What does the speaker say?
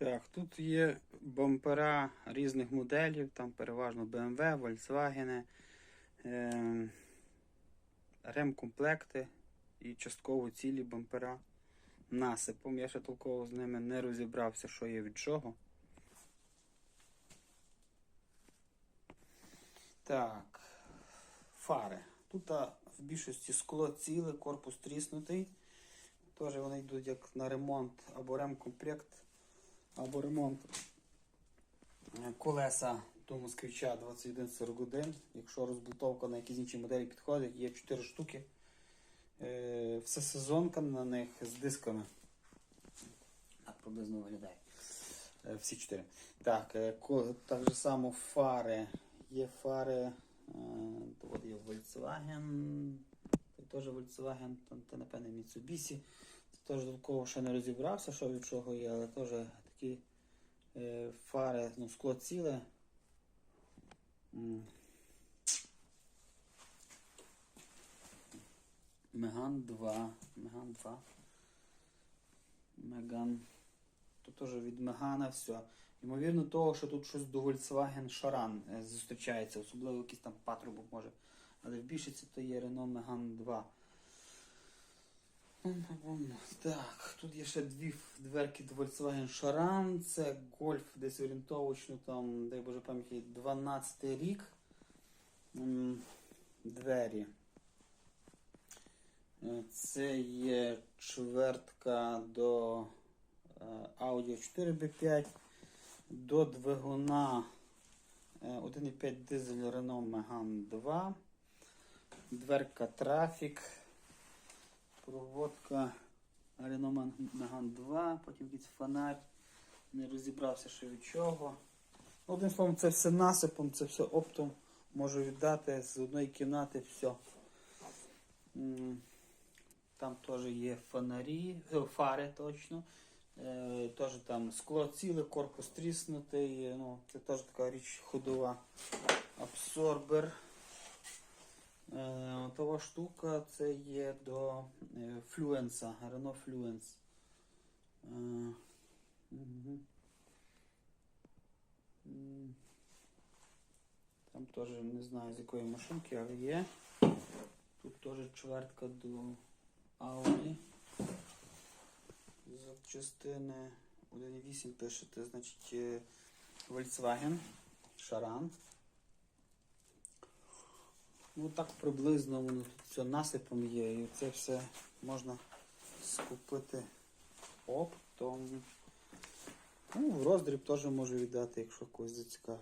Так, тут є бампера різних моделів, там переважно BMW, Volkswagen, е, ремкомплекти і частково цілі бампера насипом. Я ще толково з ними не розібрався, що є від чого. Так, фари. Тут в більшості скло ціле, корпус тріснутий. Теж вони йдуть як на ремонт або ремкомплект, або ремонт Е, колеса до москвича 2141. Якщо розбутовка на якісь інші моделі підходить, є 4 штуки. Е, Все сезонка на них з дисками. Так приблизно виглядає. Е, Всі 4. Так, так же само фари. Є фари. От є Volkswagen. Це теж Volkswagen, там, це, напевне, Mitsubishi. Це теж додатково ще не розібрався, що від чого є, але теж такі е, фари, ну, скло ціле. Меган 2. Меган 2. Меган. Тут теж від Мегана все. Ймовірно, того, що тут щось до Volkswagen Шаран е, зустрічається, особливо якийсь там патрубок може. Але в більшості то є Renault Megane 2. Так, тут є ще дві дверки до Volkswagen Charan. Це Golf десь орієнтовочно, там, дай Боже пам'яті, 12 рік. Двері. Е, Це є чвертка до е, Audi 4B5, до двигуна е, 1,5 дизель Renault Megane 2. Дверка Traffic. Проводка Renault Megane 2, потім якийсь фонарь. Не розібрався, що від чого. Одним словом, це все насипом, це все оптом можу віддати з одної кімнати все. Там теж є фонарі, е, фари точно. Е, Теж там скло ціле, корпус тріснутий. Ну, це теж така річ ходова. Абсорбер. Е, штука це є до Fluence, Renault Fluence. Е. Там теж не знаю з якої машинки, але є. Тут теж чвертка до Audi. Запчастини 1.8 пишете, значить е, Volkswagen, Charan. Ну так приблизно воно тут все насипом є, і це все можна скупити оптом. Ну, в роздріб теж можу віддати, якщо когось зацікавить.